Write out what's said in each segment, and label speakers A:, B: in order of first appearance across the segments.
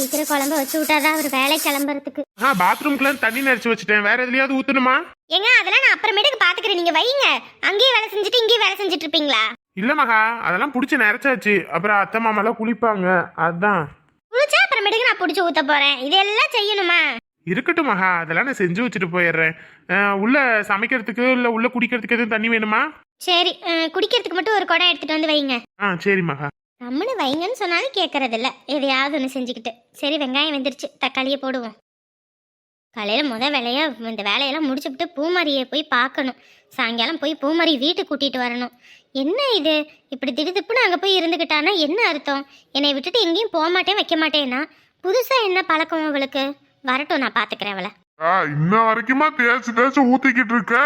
A: சீக்கிரம் குழம்பு வச்சு விட்டாதான் அவர் வேலை கிளம்புறதுக்கு.
B: ஆ பாத்ரூம்குள்ள தண்ணி நிறச்சி வச்சுட்டேன். வேற எதுலயாவது ஊத்தணுமா?
A: ஏங்க அதெல்லாம் நான் அப்புறமேட்டுக்கு பாத்துக்கிறேன். நீங்க வைங்க. அங்கேயே வேலை செஞ்சுட்டு இங்கேயே வேலை செஞ்சுட்டு இருப்பீங்களா
B: இல்ல மகா அதெல்லாம் புடிச்சு நிறச்சாச்சு அப்புறம் அத்தை மாமாலாம் குளிப்பாங்க. அதான்.
A: குளிச்சா அப்புறமேட்டுக்கு நான் பிடிச்சி ஊத்த போறேன். இதெல்லாம் செய்யணுமா?
B: இருக்கட்டும் மகா அதெல்லாம் நான் செஞ்சு வச்சுட்டு போயிடுறேன். உள்ள சமைக்கிறதுக்கு இல்ல உள்ள குடிக்கிறதுக்கு எதுவும் தண்ணி வேணுமா?
A: சரி குடிக்கிறதுக்கு மட்டும் ஒரு குடம் எடுத்துட்டு வந்து வைங்க.
B: ஆ சரி மகா.
A: வைங்கன்னு சொன்னாலும் கேட்கறது இல்ல எதையாவது ஒன்று செஞ்சுக்கிட்டு சரி வெங்காயம் வெந்துருச்சு தக்காளியை போடுவோம் காலையில் முத வேலையா இந்த வேலையெல்லாம் முடிச்சுவிட்டு பூமாரியை போய் பார்க்கணும் சாயங்காலம் போய் பூமாரி வீட்டுக்கு கூட்டிகிட்டு வரணும் என்ன இது இப்படி திடுதிப்புன்னு அங்கே போய் இருந்துக்கிட்டானா என்ன அர்த்தம் என்னை விட்டுட்டு எங்கேயும் போக மாட்டேன் வைக்க மாட்டேன்னா புதுசாக என்ன பழக்கம் அவளுக்கு வரட்டும் நான் பார்த்துக்கிறேன் அவளை
C: இன்ன வரைக்குமா தேய்ச்சி தேய்ச்சி ஊத்திக்கிட்டு இருக்க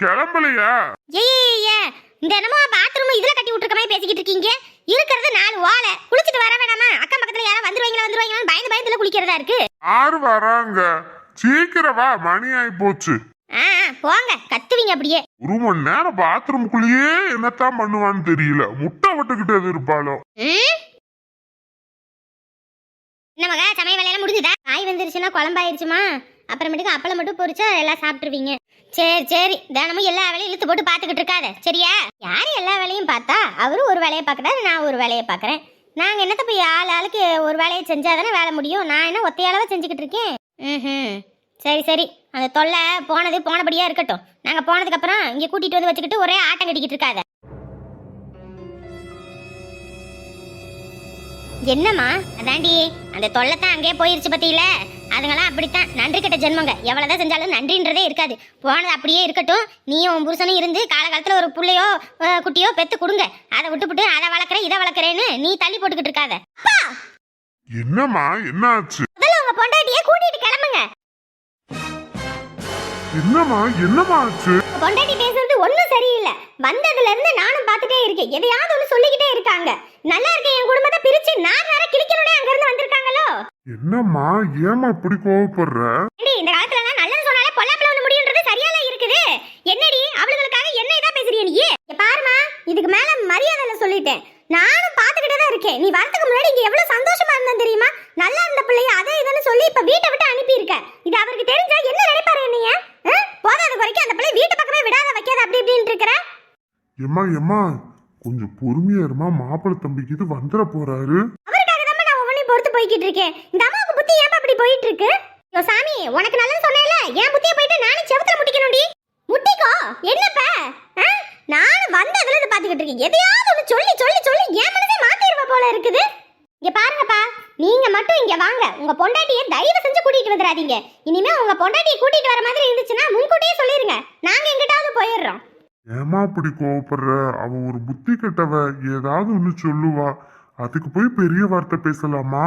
C: கிளம்பலையா
A: ஏய் இந்த என்னமோ பாத்ரூம் இதுல
C: யாரு வராங்க. சீக்கிரம் மணி ஆயி போச்சு.
A: ஆ போங்க கத்துவீங்க அப்படியே.
C: ஒரு மணி நேரம் பாத்ரூம்குள்ளேயே என்னத்தான் பண்ணுவான்னு தெரியல. முட்டை விட்டுக்கிட்டு இருப்பாளோ.
A: ம்? என்ன மகா சமையல் வேலையெல்லாம் முடிஞ்சுதா? காய் வந்துருச்சுன்னா குழம்பாயிருச்சுமா? அப்புறமேட்டுக்கு அப்பளம் மட்டும் பொரிச்சா எல்லாம் சாப்பிட்டுருவீங்க. சரி சரி தினமும் எல்லா வேலையும் இழுத்து போட்டு பார்த்துக்கிட்டு இருக்காத. சரியா? யார் எல்லா வேலையும் பார்த்தா? அவரும் ஒரு வேலையை பார்க்குறாரு நான் ஒரு வேலையை பார்க்குறேன். நாங்கள் என்னத்த போய் ஆள் ஆளுக்கு ஒரு வேலையை செஞ்சாதானே வேலை முடியும்? நான் என்ன ஒத்தையாளவா செஞ்சுக்கிட்டு இருக்கேன்? ம் சரி சரி. அந்த தொல்லை போனது போனபடியா இருக்கட்டும். நாங்கள் போனதுக்கப்புறம் இங்கே கூட்டிகிட்டு வந்து வச்சுக்கிட்டு ஒரே ஆட்டம் கட்டிக்கிட்டு இருக்காத. என்னம்மா? அதாண்டி அந்த தொல்லை தான் அங்கேயே போயிருச்சு பத்தியில. அதுங்களாம் அப்படித்தான். நன்றி கெட்ட ஜென்மங்க. எவ்வளவுதான் செஞ்சாலும் நன்றின்றதே இருக்காது. போனது அப்படியே இருக்கட்டும். நீயும் உன் புருஷனும் இருந்து காலகாலத்துல ஒரு புள்ளையோ குட்டியோ பெத்து கொடுங்க. அதை விட்டுப்புட்டு அதை வளர்க்குறேன் இதை வளர்க்குறேன்னு நீ தள்ளி போட்டுக்கிட்டு இருக்காத.
C: என்னம்மா என்ன ஆச்சு
A: முதல்ல உங்க பொண்டாட்டியே கூட்டிட்டு கிளம்புங்க.
C: என்னம்மா என்னம்மா ஆச்சு?
A: பொண்டாட்டி பேசுறது ஒண்ணும் சரியில்லை. வந்ததுல இருந்து நானும் பார்த்துட்டே இருக்கேன். எதையாவது ஒண்ணு சொல்லிக்கிட்டே இருக்காங்க. நல்லா இருக்க என் குடும்பத்தை பிரிச்சு நான் வேற கிழிக்கணும்னே அங்க இருந்து வந்திருக்காங்களோ?
C: என்னம்மா ஏமா இப்படி கோவப்படுற?
A: இந்த காலத்துல நல்லது சொன்னாலே பொல்லாப்புல வந்து முடியுன்றது சரியால இருக்குது. என்னடி அவளுங்களுக்காக என்ன இதா பேசுறிய நீ? பாருமா இதுக்கு மேல மரியாதைல சொல்லிட்டேன். நானும் பாத்துக்கிட்டே தான் இருக்கேன். நீ வரதுக்கு முன்னாடி இங்க எவ்வளவு சந்தோஷமா இருந்தேன் தெரியுமா? நல்லா இருந்த பிள்ளைய அதை இதுன்னு சொல்லி இப்ப வீட்டை விட்டு அனுப்பி இருக்க இது அவருக்கு தெரிஞ்சா என்ன நினைப்பாரு என்னைய ஆ? போதாத வரைக்கும் அந்த பிள்ளை வீட்டு பக்கமே விடாத வைக்காத அப்படி இப்படின்னு இருக்கிற
C: எம்மா எம்மா கொஞ்சம் பொறுமையா இருமா மாப்பிள்ளை தம்பிக்கு இது வந்துட போறாரு.
A: அவருக்காக தான் நான் ஒவ்வொன்றையும் பொறுத்து போய்கிட்டு இருக்கேன். இந்த அம்மாவுக்கு புத்தி ஏன் அப்படி போயிட்டு இருக்கு யோ சாமி உனக்கு நல்லது சொன்னேன்ல. என் புத்திய போயிட்டு நானே செவுத்துல முட்டிக்கணும்டி? முட்டிக்கோ என்னப்ப? ஆ? நானும் வந்ததுல இருந்து பாத்துக்கிட்டு இருக்கேன். எதையாவது ஒன்று சொல்லி சொல்லி சொல்லி என் மனசே மாத்திருவ போல இருக்குது. இங்க பாருங்கப்பா நீங்க மட்டும் இங்க வாங்க. உங்க பொண்டாட்டியை தயவு செஞ்சு கூட்டிட்டு வந்துடாதீங்க. இனிமே உங்க பொண்டாட்டியை கூட்டிட்டு வர மாதிரி இருந்துச்சுன்னா முன்கூட்டியே சொல்லிருங்க. நாங்க எங்கிட்டாவது போயிடுறோம்.
C: ஏமா இப்படி கோவப்படுற? அவ ஒரு புத்தி கெட்டவ. ஏதாவது ஒன்று சொல்லுவா. அதுக்கு போய் பெரிய வார்த்தை பேசலாமா?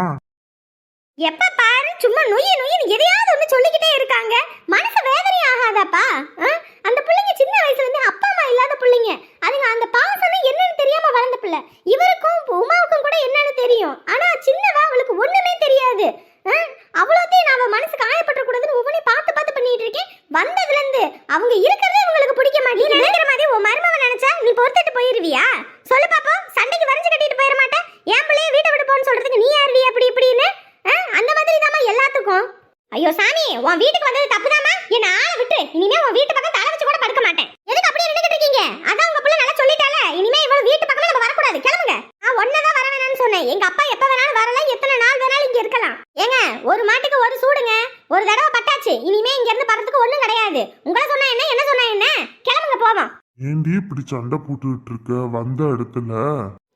A: எப்ப பாரு சும்மா நொய்ய நொய்யன்னு எதையாவது ஒண்ணு சொல்லிக்கிட்டே இருக்காங்க. மனசு வேதனை ஆகாதாப்பா? ஆ? அந்த பிள்ளைங்க சின்ன வயசுல இருந்து அப்பா அம்மா இல்லாத பிள்ளைங்க. அதுங்க அந்த பாசம் என்னன்னு தெரியாம வளர்ந்த பிள்ளை. இவருக்கும் உமாவுக்கும் கூட என்னன்னு தெரியும். ஆனா சின்னவா அவளுக்கு ஒண்ணுமே தெரியாது ஆ? அவ்வளோத்தையும் நான் அவ மனசு காயப்பட்ட கூடாதுன்னு ஒவ்வொன்றையும் பார்த்து பார்த்து பண்ணிட்டு இருக்கேன் வந்ததுல இருந்து அவங்க இருக்கிறதே உங்களுக்கு பிடிக்க மாட்டேங்குது நினைக்கிற மாதிரி உன் மருமவ நினைச்சா நீ பொறுத்துட்டு போயிருவியா சொல்லு பாப்போம் சண்டைக்கு வரைஞ்சு கட்டிட்டு போயிட மாட்டேன் என் பிள்ளைய வீட்டை விட்டு போன்னு சொல்றதுக்கு நீ யாருடி அப்படி இப்படின்னு ஆ, அந்த மாதிரி தாம்மா எல்லாத்துக்கும் ஐயோ சாமி உன் வீட்டுக்கு வந்தது தப்புதாம்மா என்ன ஆளை விட்டு இனிமே உன் வீட்டு பக்கம் தலை வச்சு கூட படுக்க மாட்டேன் எதுக்கு அப்படியே நின்னுகிட்டு இருக்கீங்க அதான் உங்க பிள்ளை நல்லா சொல்லிட்டால இனிமே இவ்வளவு வீட்டு பக்கமே நம்ம வரக்கூடாது கிளம்புங்க நான் ஒன்னதான் வர வேணாம்னு சொன்னேன் எங்க அப்பா எப்ப வேணாலும் வரலாம் எத்தனை நாள் வேணாலும் இங்க இருக்கலாம் ஏங்க ஒரு மாட்டுக்கு ஒரு சூடுங்க. ஒரு தடவை பட்டாச்சு. இனிமே இங்க இருந்து பறதுக்கு ஒண்ணும் கிடையாது. உங்களை சொன்னா என்ன என்ன சொன்னா என்ன? கிளம்புங்க போவோம்.
C: ஏண்டி இப்படி சண்டை போட்டுக்கிட்டு இருக்க? வந்த இடத்துல.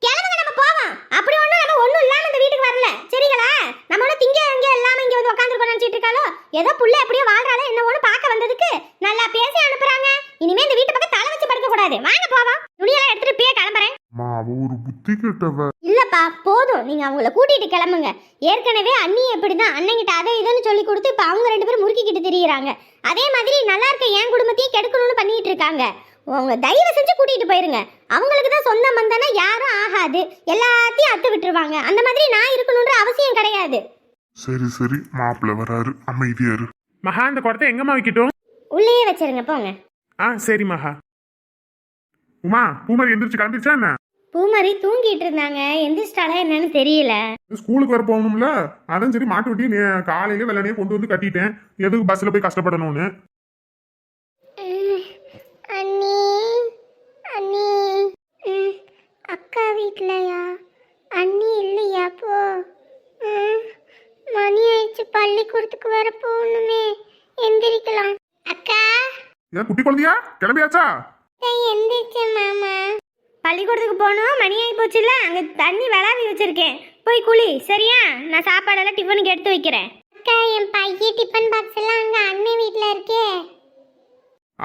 A: கிளம்புங்க நம்ம போவோம். அப்படி ஒண்ணும் நம்ம ஒண்ணும் இல்லாம இந்த வீட்டுக்கு வரல. சரிங்களா? நம்ம ஒண்ணு திங்க அங்க இல்லாம இங்க வந்து உட்காந்துருக்கோம் நினைச்சிட்டு இருக்காளோ? ஏதோ புள்ள எப்படியோ வாழ்றாளோ என்ன ஒண்ணு பார்க்க வந்ததுக்கு நல்லா பேசி அனுப்புறாங்க. இனிமே இந்த வீட்டு பக்கம் தலை வச்சு படுக்க கூடாது வாங்க போவோம். துணியெல்லாம் எடுத்துட்டு போய் கிளம்புறேன்.
C: அம்மா அவ ஒரு புத்தி கெட்டவ.
A: இல்லப்பா போதும். நீங்க அவங்கள கூட்டிட்டு கிளம்புங்க. ஏற்கனவே அண்ணி எப்படிதான் அண்ணங்கிட்ட அதை இதுன்னு சொல்லி கொடுத்து இப்ப அவங்க ரெண்டு பேரும் முறுக்கிக்கிட்டு திரியுறாங்க. அதே மாதிரி நல்லா இருக்க என் குடும்பத்தையும் கெடுக்கணும்னு பண்ணிட்டு இருக்காங்க. உங்க தயவு செஞ்சு கூட்டிட்டு போயிருங்க. அவங்களுக்கு தான் சொந்த மந்தனா யாரும் ஆகாது. எல்லாத்தையும் அத்து விட்டுருவாங்க. அந்த மாதிரி நான் இருக்கணுன்ற அவசியம் கிடையாது.
C: சரி சரி. மாப்பிள்ளை வராரு. அமைதியா இரு
B: மகா இந்த குடத்தை எங்கம்மா வைக்கட்டும்?
A: உள்ளேயே வச்சிருங்க போங்க.
B: ஆ சரி மகா. உமா பூமாரி எந்திரிச்சு கிளம்பிடுச்சா என்ன?
A: பூமாரி தூங்கிட்டு இருந்தாங்க. எந்திரிச்சிட்டாளா என்னன்னு தெரியல.
B: ஸ்கூலுக்கு வர போகணும்ல? அதான் சரி மாட்டு வட்டி நீ காலையில வெள்ளனையே கொண்டு வந்து கட்டிட்டேன். எதுக்கு பஸ்ல போய் கஷ்டப்படணும்னு?
A: அண்ணி அண்ணி. அக்கா வீட்லயா? அண்ணி இல்லையா? போ. மணி ஆயிடுச்சு பள்ளிக்கூடத்துக்கு வர போகணுமே. எந்திரிக்கலாம். அக்கா.
B: ஏன் குட்டி குழந்தையா? கிளம்பியாச்சா?
A: எந்திரிச்சேன் மாமா. பள்ளிக்கூடத்துக்கு போகணும் மணி ஆகி போச்சுல்ல அங்கே தண்ணி விளாவி வச்சிருக்கேன். போய் குளி சரியா? நான் சாப்பாடெல்லாம் டிஃபனுக்கு எடுத்து வைக்கிறேன். அக்கா என் பையன் டிஃபன் பாக்ஸ் எல்லாம் அங்கே அண்ணன் வீட்டில் இருக்கே.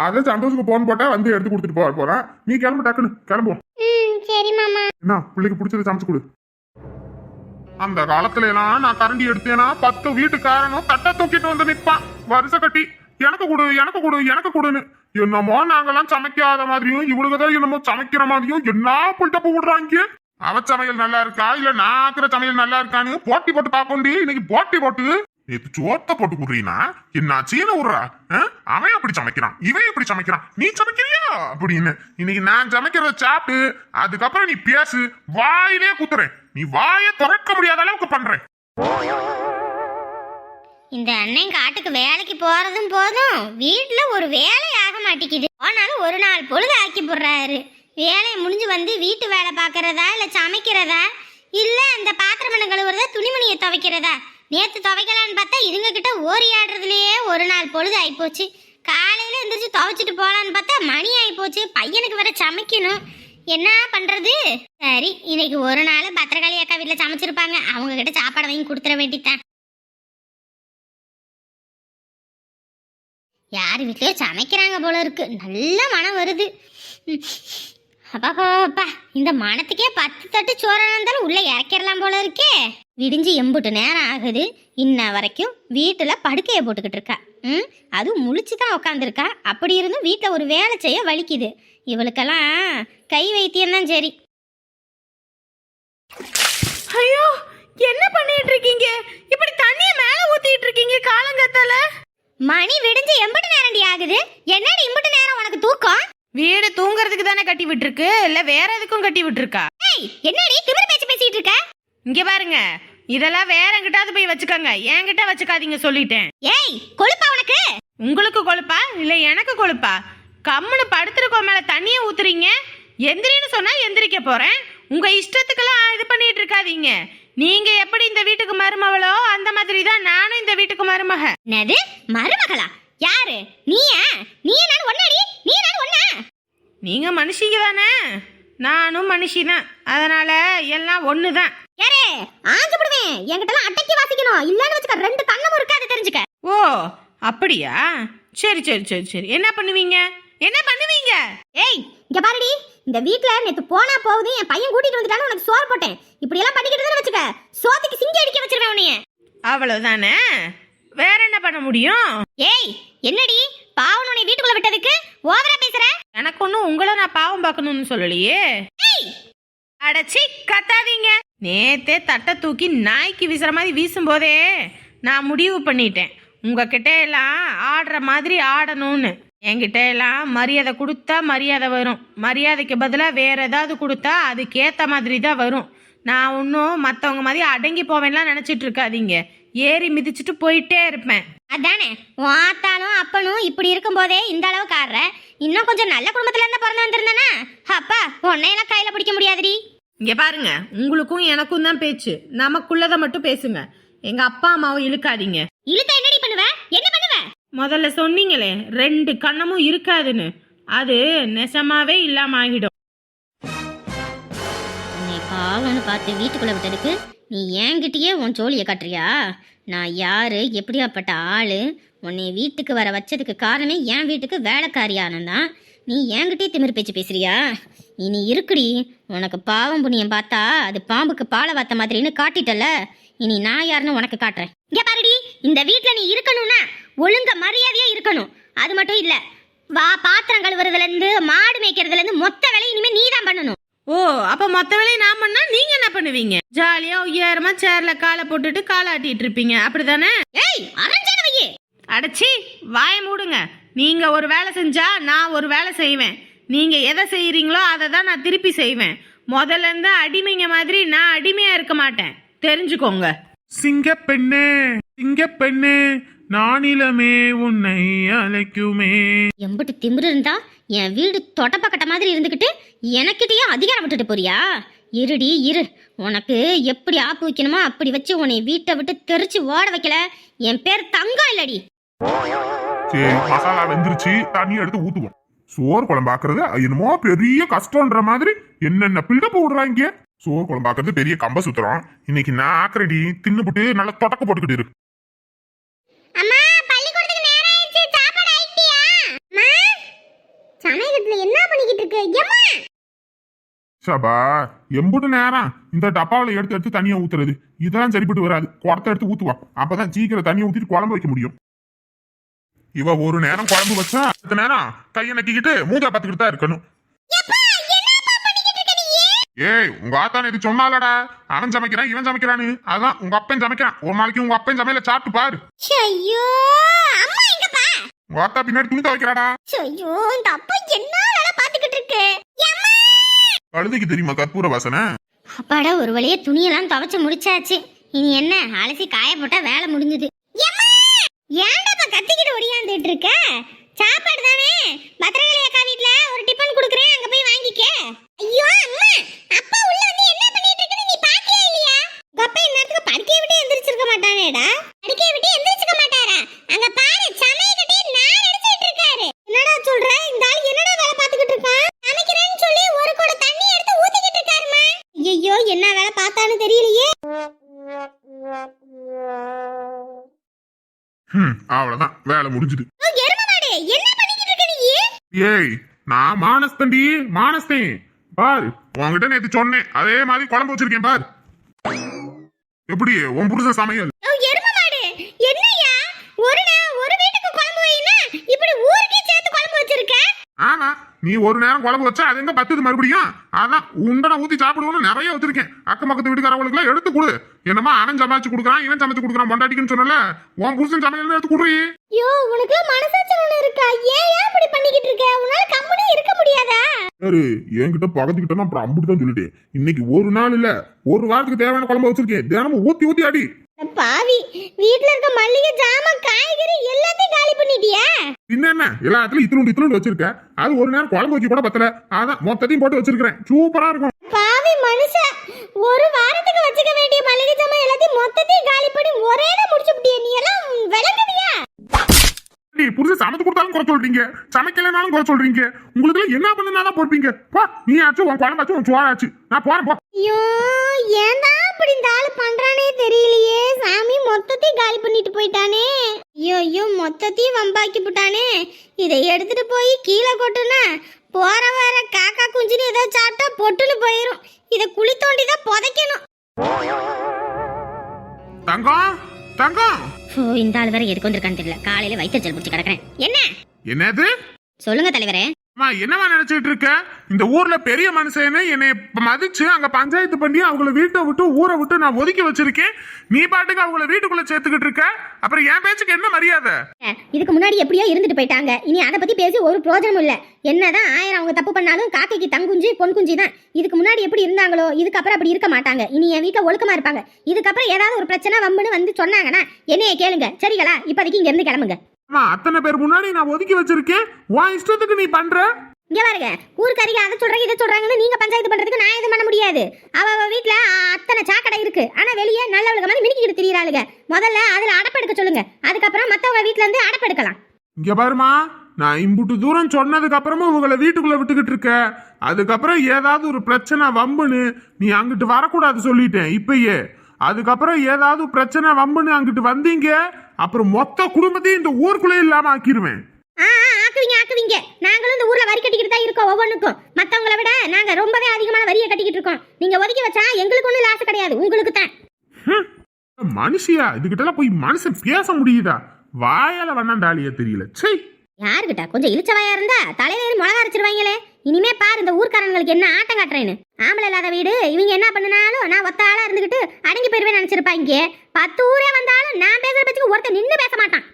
B: அதான் சந்தோஷுக்கு போன் போட்டா வந்து எடுத்து கொடுத்துட்டு போக போறேன் நீ கிளம்பு டக்குன்னு. கிளம்புவோம்.
A: ம் சரி மாமா.
B: என்ன பிள்ளைக்கு பிடிச்சதை சமைச்சு கொடு. அந்த காலத்துல எல்லாம் நான் கரண்டி எடுத்தேனா பத்து வீட்டுக்காரனும் தட்டை தூக்கிட்டு வந்து நிப்பான். வருஷ கட்டி எனக்கு கொடு எனக்கு கொடு எனக்கு கொடுன்னு. என்னமோ நாங்கெல்லாம் சமைக்காத மாதிரியும் இவளுக்குதான் என்னமோ சமைக்கிற மாதிரியும் என்ன புல்டப்பு விடுறாங்க? அவ சமையல் நல்லா இருக்கா? இல்ல நான் ஆக்குற சமையல் நல்லா இருக்கான்னு போட்டி போட்டு பாக்கோண்டி இன்னைக்கு போட்டி போட்டு நேத்து சோத்த போட்டு குடுறீனா? என்ன சீன விடுறா ஆ? அவன் அப்படி சமைக்கிறான். இவன் எப்படி சமைக்கிறான். நீ சமைக்கிறியா? அப்படின்னு. இன்னைக்கு நான் சமைக்கிறத சாப்பிட்டு அதுக்கப்புறம் நீ பேசு வாயிலே குத்துறேன். நீ வாயை திறக்க முடியாத அளவுக்கு பண்றேன்.
A: இந்த அண்ணன் காட்டுக்கு வேலைக்கு போறதும் போதும். வீட்டுல ஒரு வேலை ஆக மாட்டேங்குது. ஆனாலும் ஒரு நாள் பொழுது ஆக்கி போடுறாரு. வேலையை முடிஞ்சு வந்து வீட்டு வேலை பார்க்கறதா இல்ல சமைக்கிறதா? இல்ல அந்த பாத்திரமணி கழுவுறதா துணிமணியை துவைக்கிறதா? நேத்து துவைக்கலான்னு பார்த்தா இதுங்க கிட்ட ஓரி ஆடுறதுலயே ஒரு நாள் பொழுது ஆயிப்போச்சு. காலையில எந்திரிச்சு துவைச்சிட்டு போலான்னு பார்த்தா மணி ஆயிப்போச்சு. பையனுக்கு வேற சமைக்கணும். என்ன பண்றது? சரி இன்னைக்கு ஒரு நாள் பத்திரகாளி அக்கா வீட்டில் சமைச்சிருப்பாங்க. அவங்க கிட்ட சாப்பாடு வாங்கி கொடுத்துட வேண்டித்தான் யார் வீட்லயோ சமைக்கிறாங்க போல இருக்கு. நல்ல மனம் வருது. ம். அப்பாப்பா இந்த மனத்துக்கே பத்து தட்டு சோறாக இருந்தாலும் உள்ள இறக்கிடலாம் போல இருக்கே. விடிஞ்சு எம்புட்டு நேரம் ஆகுது. இன்ன வரைக்கும் வீட்டில் படுக்கையை போட்டுக்கிட்டு இருக்கா. ம். அதுவும் முழிச்சு தான் உட்காந்துருக்கா அப்படி இருந்தும் வீட்டில் ஒரு வேலை செய்ய வலிக்குது. இவளுக்கெல்லாம் கை வைத்தியம் தான் சரி.
D: ஐயோ என்ன பண்ணிட்டு இருக்கீங்க? இப்படி தண்ணியை மேல ஊத்திட்டு இருக்கீங்க காலங்கத்தால?
A: மணி விடிஞ்சு எம்புட்டு நேரம்டி ஆகுது. என்னடி இம்புட்டு நேரம்? உனக்கு தூக்கம்?
D: வீடு தூங்குறதுக்கு தானே கட்டி விட்டுருக்கு. இல்ல வேற எதுக்கும் கட்டி விட்டுருக்கா?
A: ஏய் என்னடி திமிரு பேச்சு பேசிட்டு இருக்க?
D: இங்க பாருங்க. இதெல்லாம் வேற எங்கிட்டாவது போய் வச்சுக்கோங்க. என்கிட்ட வச்சுக்காதீங்க சொல்லிட்டேன்.
A: ஏய் கொழுப்பா உனக்கு?
D: உங்களுக்கு கொழுப்பா? இல்ல எனக்கு கொழுப்பா? கம்முன்னு படுத்துருக்கோம் மேல தண்ணிய ஊத்துறீங்க? எந்திரின்னு சொன்னா எந்திரிக்க போறேன். உங்க இஷ்டத்துக்கெல்லாம் இது பண்ணிட்டு இருக்காதீங்க. நீங்க எப்படி இந்த வீட்டுக்கு மருமவளோ அந்த மாதிரி தான் நானும் இந்த வீட்டுக்கு மருமக.
A: என்னது? மருமகளா? யாரு? நீயா? நீ நான் ஒன்னாடி நீ நான் ஒன்னா
D: நீங்க மனுஷிங்க தானே? நானும் மனுஷி தான் அதனால எல்லாம் ஒண்ணுதான்.
A: யாரே? ஆஞ்சு விடுவேன் என்கிட்ட அட்டைக்கு வாசிக்கணும். இல்லன்னு வச்சுக்க ரெண்டு கண்ணமும் இருக்காது தெரிஞ்சுக்க.
D: ஓ அப்படியா? சரி சரி சரி சரி. என்ன பண்ணுவீங்க? என்ன பண்ணுவீங்க?
A: ஏய் இங்க பாருடி. இந்த வீட்ல நேத்து போனா போகுது என் பையன் கூட்டிட்டு வந்துட்டான்னு உனக்கு சோறு போட்டேன். இப்படி எல்லாம் பண்ணிக்கிட்டு வச்சுக்க? சோத்துக்கு சிங்கி அடிக்க வச்சிருவேன் உன்னைய.
D: அவ்வளவுதானே? வேற என்ன பண்ண முடியும்?
A: ஏய் என்னடி? பாவன் உன்னை வீட்டுக்குள்ள விட்டதுக்கு ஓவரா பேசுற?
D: எனக்கு ஒன்றும் உங்களை நான் பாவம் பார்க்கணும்னு சொல்லலையே. அடச்சி கத்தாதீங்க. நேத்தே தட்டை தூக்கி நாய்க்கு வீசுற மாதிரி வீசும்போதே நான் முடிவு பண்ணிட்டேன். உங்ககிட்ட எல்லாம் ஆடுற மாதிரி ஆடணும்னு. என்கிட்ட எல்லாம் மரியாதை கொடுத்தா மரியாதை வரும். மரியாதைக்கு பதிலாக வேற ஏதாவது கொடுத்தா அதுக்கேற்ற மாதிரி தான் வரும். நான் ஒன்றும் மற்றவங்க மாதிரி அடங்கி போவேன்லாம் நினச்சிட்டு இருக்காதீங்க. ஏறி மிதிச்சுட்டு போயிட்டே இருப்பேன்.
A: அதானே? உன் ஆத்தாலும் அப்பனும் இப்படி இருக்கும்போதே இந்த அளவுக்கு ஆடுற? இன்னும் கொஞ்சம் நல்ல குடும்பத்துல இருந்தா பிறந்து வந்திருந்தானா? அப்பா உன்னையெல்லாம் கையில பிடிக்க முடியாதுடி.
D: இங்க பாருங்க உங்களுக்கும் எனக்கும் தான் பேச்சு. நமக்குள்ளதை மட்டும் பேசுங்க. எங்க அப்பா அம்மாவை இழுக்காதீங்க.
A: இழுத்த என்னடி பண்ணுவ? என்ன
D: முதல்ல சொன்னீங்களே ரெண்டு கண்ணமும் இருக்காதுன்னு. அது நெசமாவே இல்லாம ஆகிடும்
A: நீ பாவம்னு பார்த்து வீட்டுக்குள்ள விட்டதுக்கு நீ என்கிட்டயே உன் ஜோலியை காட்டுறியா? நான் யாரு எப்படியாப்பட்ட ஆளு? உன்னை வீட்டுக்கு வர வச்சதுக்கு காரணமே என் வீட்டுக்கு வேலைக்காரியானந்தான் நீ என்கிட்டயே திமிர் பேச்சு பேசுறியா? இனி இருக்குடி உனக்கு பாவம் புண்ணியம் பார்த்தா அது பாம்புக்கு பாலை வாத்த மாதிரின்னு காட்டிட்டல இனி நான் யாருன்னு உனக்கு காட்டுறேன். இங்க பாருடி இந்த வீட்டுல நீ இருக்கணும்னா ஒழுங்க மரியாதையா இருக்கணும். அது மட்டும் இல்ல வா பாத்திரம் கழுவுறதுல இருந்து மாடு மேய்க்கிறதுல இருந்து மொத்த வேலையும் இனிமே நீ தான் பண்ணணும்.
D: ஓ அப்ப மொத்த வேலையை நான் பண்ணா நீங்க என்ன பண்ணுவீங்க? ஜாலியா உயரமா சேர்ல காலை போட்டுட்டு காலை ஆட்டிட்டு இருப்பீங்க. அப்படிதானே?
A: ஏய் அரஞ்சன வையே
D: அடச்சி வாய மூடுங்க. நீங்க ஒரு வேலை செஞ்சா நான் ஒரு வேலை செய்வேன். நீங்க எதை செய்யறீங்களோ அதை தான் நான் திருப்பி செய்வேன். முதல்ல இருந்து அடிமைங்க மாதிரி நான் அடிமையா இருக்க மாட்டேன். தெரிஞ்சுக்கோங்க.
B: சிங்க பெண்ணே சிங்க பெண்ணே நானிலமே உன்னை அழைக்குமே.
A: எம்பிட்டு திமிரு இருந்தா என் வீடு தொட்டப்பக்கட்ட மாதிரி இருந்துக்கிட்டு எனக்கிட்டயே அதிகாரம் விட்டுட்டு போறியா? இருடி இரு. உனக்கு எப்படி ஆப்பு வைக்கணுமோ அப்படி வச்சு உன்னை வீட்டை விட்டு தெரிச்சு ஓட வைக்கல. என் பேர் தங்கம் இல்லடி.
B: சரி மசாலா வெந்துருச்சு. தண்ணி எடுத்து ஊத்துவோம். சோறு குழம்பாக்குறது என்னமோ பெரிய கஷ்டம்ன்ற மாதிரி என்னென்ன பில்டப் விடுறாங்க சோறு குழம்பாக்குறது பெரிய கம்ப சுத்துறோம். இன்னைக்கு நான் ஆக்குறடி தின்னுபுட்டு நல்லா தொடக்க போட்டுக்கிட்டு இரு.
A: அம்மா பள்ளிக்கூடத்துக்கு நேரம் ஆயிடுச்சு சாப்பாடு ஆயிட்டியா அம்மா சமயத்துல என்ன பண்ணிக்கிட்டு இருக்க? எம்மா!
B: சபா எம்புட்டு நேரம். இந்த டப்பாவில் எடுத்து எடுத்து தண்ணியை ஊத்துறது. இதெல்லாம் சரிப்பட்டு வராது. குடத்தை எடுத்து ஊத்துவா. அப்பதான் சீக்கிரம் தண்ணியை ஊத்திட்டு குழம்பு வைக்க முடியும். இவ ஒரு நேரம் குழம்பு வச்சா அடுத்த நேரம் கையை நக்கிக்கிட்டு மூஞ்சா பார்த்துக்கிட்டு தான் இருக்கணும் ஏய் உங்க ஆத்தான இது சொன்னாலடா. அவன் சமைக்கிறான் இவன் சமைக்கிறான்னு. அதான் உங்க அப்பன் சமைக்கிறான். ஒரு நாளைக்கு உங்க அப்பன் சமையல சாப்பிட்டு பாரு.
A: ஐயோ அம்மா எங்கப்பா
B: உங்க ஆத்தா பின்னாடி துணி துவைக்கிறாடா
A: ஐயோ இந்த அப்பா என்ன வேலை பாத்துக்கிட்டு இருக்கு?
B: கழுதைக்கு தெரியுமா கற்பூர வாசனை?
A: அப்பாடா ஒரு வழியே துணியெல்லாம் துவைச்சு முடிச்சாச்சு. இனி என்ன அலசி காய போட்டா வேலை முடிஞ்சது. ஏன்டாப்பா கத்திக்கிட்டு ஒடியாந்துட்டு இருக்க? சாப்பாடு தானே பத்திரகாளி அக்கா வீட்ல ஒரு டிபன் குடுக்குறேன் அங்க போய் வாங்கிக்க. ஐயோ அம்மா அப்பா உள்ள வந்து என்ன பண்ணிட்டு இருக்குன்னு நீ பாத்தியா இல்லையா? உங்க அப்பா இந்நேரத்துக்கு படுக்கைய விட்டு எந்திரிச்சிருக்க மாட்டானேடா. படுக்கைய விட்டு எழுந்திரிச்சிருக்க மாட்டாரா? அங்க பாரு சமைய கட்டி நான் அடிச்சிட்டு இருக்காரு. என்னடா சொல்ற? இந்த ஆள் என்னடா வேலை பாத்துக்கிட்டு இருக்கான்? சமைக்கிறேன்னு சொல்லி ஒரு கூட தண்ணி எடுத்து ஊத்திக்கிட்டு இருக்காருமா ஐயோ என்ன வேலை பார்த்தான்னு தெரியலையே.
B: அவ்வளவுதான். வேலை முடிஞ்சுது
A: ஓ, எருமை மாடு என்ன பண்ணிக்கிட்டு இருக்க நீ
B: ஏய் நான் மானஸ்தண்டி மானஸ்தேன் பார் உன்கிட்ட நேத்து சொன்னேன். அதே மாதிரி குழம்பு வச்சிருக்கேன் பார். எப்படி உன் புருஷன் சமையல்
A: ஓ, எருமை மாடு என்னய்யா ஒரு நே- ஒரு வீட்டுக்கு குழம்பு வைனா இப்படி ஊருக்கே சேர்த்து குழம்பு வச்சிருக்க
B: ஆமா நீ ஒரு நேரம் குழம்பு வச்சா அது எங்க பத்துது மறுபடியும்? அதான் உண்டனை ஊத்தி சாப்பிடுவோம்னு நிறைய வச்சிருக்கேன். அக்கம் பக்கத்து வீட்டுக்காரவங்களுக்கு எல்லாம் எடுத்து கொடு. என்னமா அவன் சமைச்சு கொடுக்குறான் இவன் சமைச்சு கொடுக்குறான் பொண்டாட்டிக்குன்னு சொன்னல உன் புருஷன் சமையல் எடுத்து கொடுறி.
A: ஐயோ உனக்கு மனசாட்சி ஒண்ணு இருக்கா? ஏன் ஏன் இப்படி பண்ணிக்கிட்டு இருக்க? உன்னால கம்முனே இருக்க முடியாதா?
B: சரி என்கிட்ட பக்கத்துக்கிட்ட அப்புறம் அம்பிட்டு தான் சொல்லிட்டேன். இன்னைக்கு ஒரு நாள் இல்ல ஒரு வாரத்துக்கு தேவையான குழம்பு வச்சிருக்கேன். தினமும் ஊத்தி ஊத்தி அட.
A: பாவி வீட்ல இருக்க மல்லிகை ஜாமான் காய்கறி எல்லாத்தையும் காலி பண்ணிட்டியா?
B: பின்ன என்ன? எல்லாத்துலயும் இத்திலுண்டு இத்திலுண்டு வச்சிருக்க. அது ஒரு நேரம் குழம்பு வைக்க கூட பத்தல. அதான் மொத்தத்தையும் போட்டு வச்சிருக்கிறேன். சூப்பரா இருக்கும்.
A: பாவி மனுஷன் ஒரு வாரத்துக்கு வச்சுக்க வேண்டிய மளிகை ஜாமான் எல்லாத்தையும் மொத்தத்தையும் காலி பண்ணி ஒரே முடிச்சுட்டியே நீ எல்லாம் விளங்குவியா
B: நீ புரிஞ்சு சமைச்சு கொடுத்தாலும் குறை சொல்றீங்க? சமைக்கலைனாலும் குறை சொல்றீங்க. உங்களுக்கு என்ன பண்ணுனாலும் பொறுப்பீங்க. போ நீ ஆச்சு உன் குழம்பாச்சு உன் சோறாச்சு நான் போறேன் போ.
A: ஐயோ ஏன்டா அப்படி இந்த ஆளு பண்றானே தெரியலையே. சாமி மொத்தத்தையும் காலி பண்ணிட்டு போயிட்டானே. ஐயோ ஐயோ மொத்தத்தையும் வம்பாக்கி போட்டானே. இதை எடுத்துட்டு போய் கீழே கொட்டுனா போற வர காக்கா குஞ்சுன்னு ஏதோ சாப்பிட்டா பொட்டுன்னு போயிரும். இதை குழி தோண்டி தான் புதைக்கணும்.
B: தங்கம் தங்கம்.
A: இந்த ஆள் வேற எதுக்கு வந்திருக்கான்னு தெரியல. காலையில வயிற்றுச்சல் பிடிச்சி கிடக்குறேன். என்ன?
B: என்னது?
A: சொல்லுங்க தலைவரே.
B: அம்மா என்னமா நினைச்சிட்டு இருக்க? இந்த ஊர்ல பெரிய மனுஷன்னு என்னை மதிச்சு அங்க பஞ்சாயத்து பண்ணி அவங்கள வீட்டை விட்டு ஊரை விட்டு நான் ஒதுக்கி வச்சிருக்கேன். நீ பாட்டுக்கு அவங்கள வீட்டுக்குள்ள சேர்த்துக்கிட்டு இருக்க? அப்புறம் என் பேச்சுக்கு என்ன மரியாதை?
A: இதுக்கு முன்னாடி எப்படியோ இருந்துட்டு போயிட்டாங்க. இனி அதை பத்தி பேசி ஒரு பிரயோஜனமும் இல்ல. என்னதான் ஆயிரம் அவங்க தப்பு பண்ணாலும் காக்கைக்கு தங்குஞ்சு பொன் குஞ்சு தான். இதுக்கு முன்னாடி எப்படி இருந்தாங்களோ இதுக்கப்புறம் அப்படி இருக்க மாட்டாங்க. இனி என் வீட்டுல ஒழுக்கமா இருப்பாங்க. இதுக்கப்புறம் ஏதாவது ஒரு பிரச்சனை வம்புன்னு வந்து சொன்னாங்கன்னா என்னைய கேளுங்க. சரிங்களா? இப்போதைக்கு இங்க இருந்து கிளம்புங்க.
B: அம்மா அத்தனை பேர் முன்னாடி நான் ஒதுக்கி வச்சிருக்கேன். உன் இஷ்டத்துக்கு நீ பண்ற.
A: இங்க பாருங்க ஊருக்காரிங்க அதை சொல்றாங்க இதை சொல்றாங்கன்னு நீங்க பஞ்சாயத்து பண்றதுக்கு நான் எதுவும் பண்ண முடியாது. அவ அவ வீட்டுல அத்தனை சாக்கடை இருக்கு. ஆனா வெளியே நல்லவளுக்கு மாதிரி மினிக்கிட்டு திரியிறாளுங்க. முதல்ல அதுல அடப்பெடுக்க சொல்லுங்க. அதுக்கப்புறம் மத்தவங்க வீட்டுல இருந்து அடப்பெடுக்கலாம்
B: இங்க பாருமா நான் இம்புட்டு தூரம் சொன்னதுக்கு அப்புறமும் உங்களை வீட்டுக்குள்ள விட்டுக்கிட்டு இருக்க. அதுக்கப்புறம் ஏதாவது ஒரு பிரச்சனை வம்புன்னு நீ அங்கிட்டு வரக்கூடாது சொல்லிட்டேன் இப்பயே. அதுக்கப்புறம் ஏதாவது பிரச்சனை வம்புன்னு அங்கிட்டு வந்தீங்க அப்புறம் மொத்த குடும்பத்தையும் இந்த ஊருக்குள்ளே இல்லாம ஆக்கிருவேன்.
A: ஆ ஆ, ஆக்குவீங்க ஆக்குவீங்க. நாங்களும் இந்த ஊர்ல வரி கட்டிக்கிட்டு தான் இருக்கோம் ஒவ்வொன்றுக்கும் மத்தவங்கள விட நாங்க ரொம்பவே அதிகமான வரியை கட்டிக்கிட்டு இருக்கோம். நீங்க ஒதுக்கி வச்சா எங்களுக்கு ஒன்றும் லாஸ் கிடையாது உங்களுக்கு தான்.
B: மனுஷியா இதுகிட்டலாம் போய் மனுஷன் பேச முடியுதா? வாயால வண்ணாண்டாலியே தெரியல. சை
A: யாருக்கிட்ட கொஞ்சம் இழிச்சவாயா இருந்தா தலையில மிளகா அரைச்சிருவாங்களே. இனிமே பாரு இந்த ஊர்க்காரங்களுக்கு என்ன ஆட்டம் காட்டுறேன்னு. ஆம்பளை இல்லாத வீடு இவங்க என்ன பண்ணுனாலும் நான் ஒத்த ஆளா இருந்துகிட்டு அடங்கி போயிருவேன் நினைச்சிருப்பாங்க பத்து ஊரே வந்தாலும் நான் பேசுற பட்சத்துக்கு ஒருத்தர் நின்னு பேச மாட்டான்.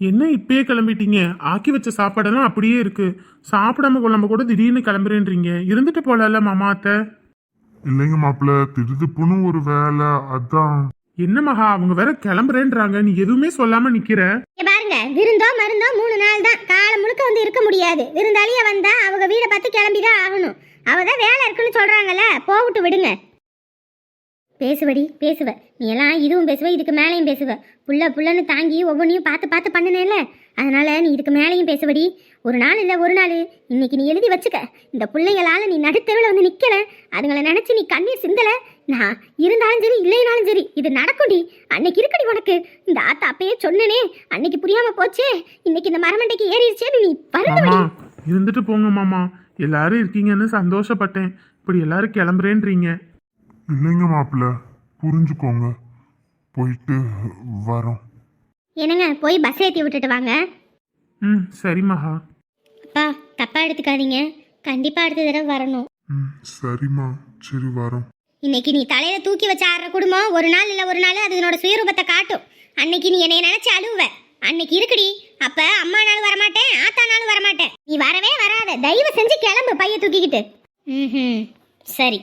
E: என்ன இப்பயே கிளம்பிட்டீங்க? ஆக்கி வச்ச சாப்பாடெல்லாம் அப்படியே இருக்கு. சாப்பிடாம கொள்ளாம கூட திடீர்னு கிளம்புறேன்றீங்க. இருந்துட்டு போலல்ல மாமா அத்தை.
C: இல்லைங்க மாப்பிள்ள திடுதுப்புன்னு ஒரு வேலை அதான்.
E: என்ன மகா அவங்க வேற கிளம்புறேன்றாங்க. நீ எதுவுமே சொல்லாம நிக்கிற?
A: பாருங்க விருந்தோ மருந்தோ மூணு நாள் தான். காலம் முழுக்க வந்து இருக்க முடியாது. விருந்தாளிய வந்தா அவங்க வீடை பார்த்து கிளம்பிதான் ஆகணும். அவ தான் வேலை இருக்குன்னு சொல்றாங்கல்ல போகட்டு விடுங்க. பேசுவடி பேசுவ. நீ எல்லாம் இதுவும் பேசுவ இதுக்கு மேலேயும் பேசுவ. புள்ள புள்ளன்னு தாங்கி ஒவ்வொன்றையும் பார்த்து பார்த்து பண்ணுனேல அதனால நீ இதுக்கு மேலேயும் பேசுவடி. ஒரு நாள் இல்லை ஒரு நாள். இன்னைக்கு நீ எழுதி வச்சுக்க. இந்த பிள்ளைங்களால நீ நடுத்தெருவில் வந்து நிக்கல. அதுங்களை நினைச்சு நீ கண்ணீர் சிந்தல. நான் இருந்தாலும் சரி இல்லைனாலும் சரி இது நடக்கும்டி. அன்னைக்கு இருக்குடி உனக்கு. இந்த ஆத்தா அப்பயே சொன்னனே அன்னைக்கு புரியாம போச்சே. இன்னைக்கு இந்த மரமண்டைக்கு ஏறிடுச்சேன்னு நீ வருந்தவடி.
E: இருந்துட்டு போங்க மாமா. எல்லாரும் இருக்கீங்கன்னு சந்தோஷப்பட்டேன். இப்படி எல்லாரும் கிளம்புறேன்றீங்க.
C: இல்லைங்க மாப்பிள்ள புரிஞ்சுக்கோங்க. போயிட்டு வரோம்.
A: என்னங்க போய் பஸ் ஏற்றி விட்டுட்டு வாங்க?
E: ம் சரி மகா.
A: அப்பா தப்பா எடுத்துக்காதீங்க. கண்டிப்பா அடுத்த தடவை வரணும்.
C: ம் சரிம்மா. சரி வரோம்.
A: இன்னைக்கு நீ தலையில தூக்கி வச்ச ஆடுற குடும்பம் ஒரு நாள் இல்ல ஒரு நாள் அதனோட சுயரூபத்தை காட்டும். அன்னைக்கு நீ என்னைய நினைச்சு அழுவ. அன்னைக்கு இருக்குடி. அப்ப அம்மா நாளும் வரமாட்டேன் ஆத்தா நாளும் வரமாட்டேன். நீ வரவே வராத. தயவு செஞ்சு கிளம்பு பைய தூக்கிக்கிட்டு. ம் சரி.